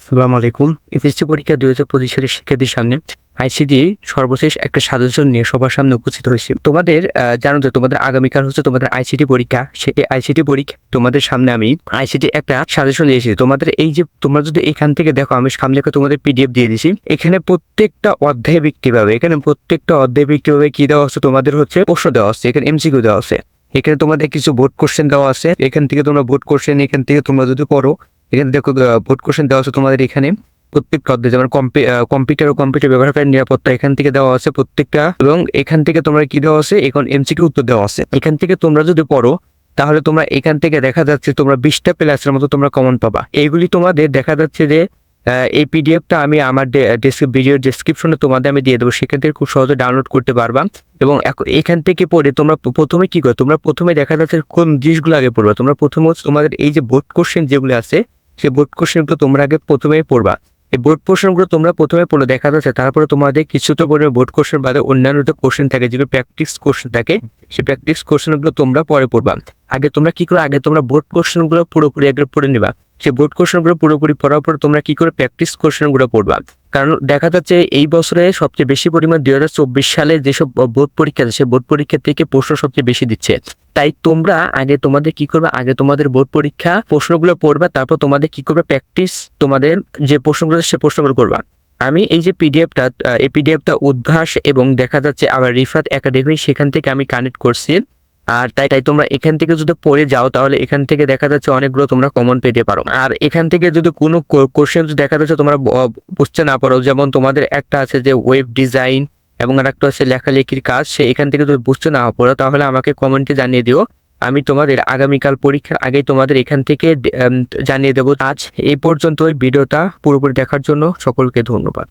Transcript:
আসসালামু আলাইকুম। এসএসসি পরীক্ষা দুই হাজার পঁচিশ সালের শিক্ষার্থীর সামনে আইসিডি সর্বশেষ একটা সাজেশন নিয়ে সবার সামনে উপস্থিত হয়েছে। তোমাদের জানো যে তোমাদের আগামীকাল হচ্ছে তোমাদের আইসিটি পরীক্ষা। সেই আইসিটি পরীক্ষা তোমাদের সামনে আমি আইসিটি একটা সাজেশন দিয়েছি তোমাদের এই যে তোমরা যদি এখান থেকে দেখো, আমি সামনে তোমাদের পিডিএফ দিয়ে দিয়েছি। এখানে প্রত্যেকটা অধ্যায় ব্যক্তিভাবে এখানে প্রত্যেকটা অধ্যায় ব্যক্তিভাবে কি দেওয়া হচ্ছে? তোমাদের হচ্ছে প্রশ্ন দেওয়া হচ্ছে। এখানে এমসিকিউ দেওয়া আছে এখানে তোমাদের কিছু বোর্ড কোশ্চেন দেওয়া আছে। এখান থেকে তোমরা বোর্ড কোশ্চেন এখান থেকে তোমরা যদি পড়ো এখানে দেখো ভোট কোশ্চেন দেওয়া আছে তোমাদের এখানে। প্রত্যেকটা অধ্যায় যেমন কম্পিউটার ও কম্পিউটার ব্যবহারকারী নিরাপত্তা এখান থেকে দেওয়া আছে প্রত্যেকটা। এবং এখান থেকে তোমরা কি দেওয়া আছে? এখন এমসিকিউ উত্তর দেওয়া আছে। এখান থেকে তোমরা যদি পড়ো, তাহলে তোমরা এখান থেকে দেখা যাচ্ছে তোমরা বিশটা প্লাসের মতো তোমরা কমন পাবা। এইগুলি তোমাদের দেখা যাচ্ছে যে এই পিডিএফটা আমি আমার ভিডিও ডেসক্রিপশনে তোমাদের আমি দিয়ে দেবো। সেখান থেকে খুব সহজে ডাউনলোড করতে পারবা। এবং এখান থেকে পড়ে তোমরা প্রথমে কি করো? তোমরা প্রথমে দেখা যাচ্ছে কোন জিনিসগুলো আগে পড়বা। তোমরা প্রথমে তোমাদের এই যে বোর্ড কোশ্চেন যেগুলো আছে সেই বোর্ড কোশ্চেনগুলো তোমরা আগে প্রথমে পড়বা। এই বোর্ড কোশ্চেনগুলো তোমরা প্রথমে পড়ে দেখা যাচ্ছে তারপরে তোমাদের কিছু তো পরে বোর্ড কোশ্চেন বাদে অন্যান্য যে কোশ্চেন থাকে, যেগুলো প্র্যাকটিস কোশ্চেন থাকে, সেই প্র্যাকটিস কোশ্চেনগুলো তোমরা পরে পড়বা। আগে তোমরা কি করো? আগে তোমরা বোর্ড কোশ্চেনগুলো পুরোপুরি আগে পড়ে নিবা। সেই বোর্ড কোশ্চেনগুলো পুরোপুরি পড়ার পর তোমরা কি করে প্র্যাকটিস কোশ্চেনগুলো পড়বা। কারণ দেখা যাচ্ছে এই বছরে সবচেয়ে বেশি পরিমাণ দুই হাজার চব্বিশ সালে যেসব বোর্ড পরীক্ষা আছে বোর্ড পরীক্ষা থেকে প্রশ্ন সবচেয়ে বেশি দিচ্ছে। তাই তোমরা আগে তোমাদের কি করবে, আগে তোমাদের বোর্ড পরীক্ষা প্রশ্নগুলো পড়বা, তারপর তোমাদের কি করবে প্র্যাকটিস তোমাদের যে প্রশ্নগুলো সে প্রশ্নগুলো করবা। আমি এই যে পিডিএফটা এই পিডিএফটা উদ্ভাস এবং দেখা যাচ্ছে আবার রিফাত একাডেমি, সেখান থেকে আমি কানেক্ট করছি। আর তাই তাই তোমরা এখান থেকে যদি পড়ে যাও, তাহলে এখান থেকে দেখা যাচ্ছে অনেকগুলো তোমরা কমন পেতে পারো। আর এখান থেকে যদি কোনো কোশ্চেন দেখা যাচ্ছে তোমরা বুঝতে না পারো, যেমন তোমাদের একটা আছে যে ওয়েব ডিজাইন এবং আর একটা আছে লেখালেখির কাজ, সে এখান থেকে যদি বুঝতে না পারো, তাহলে আমাকে কমেন্টে জানিয়ে দিও। আমি তোমাদের আগামীকাল পরীক্ষার আগেই তোমাদের এখান থেকে জানিয়ে দেবো। আজ এই পর্যন্ত ওই ভিডিওটা পুরোপুরি দেখার জন্য সকলকে ধন্যবাদ।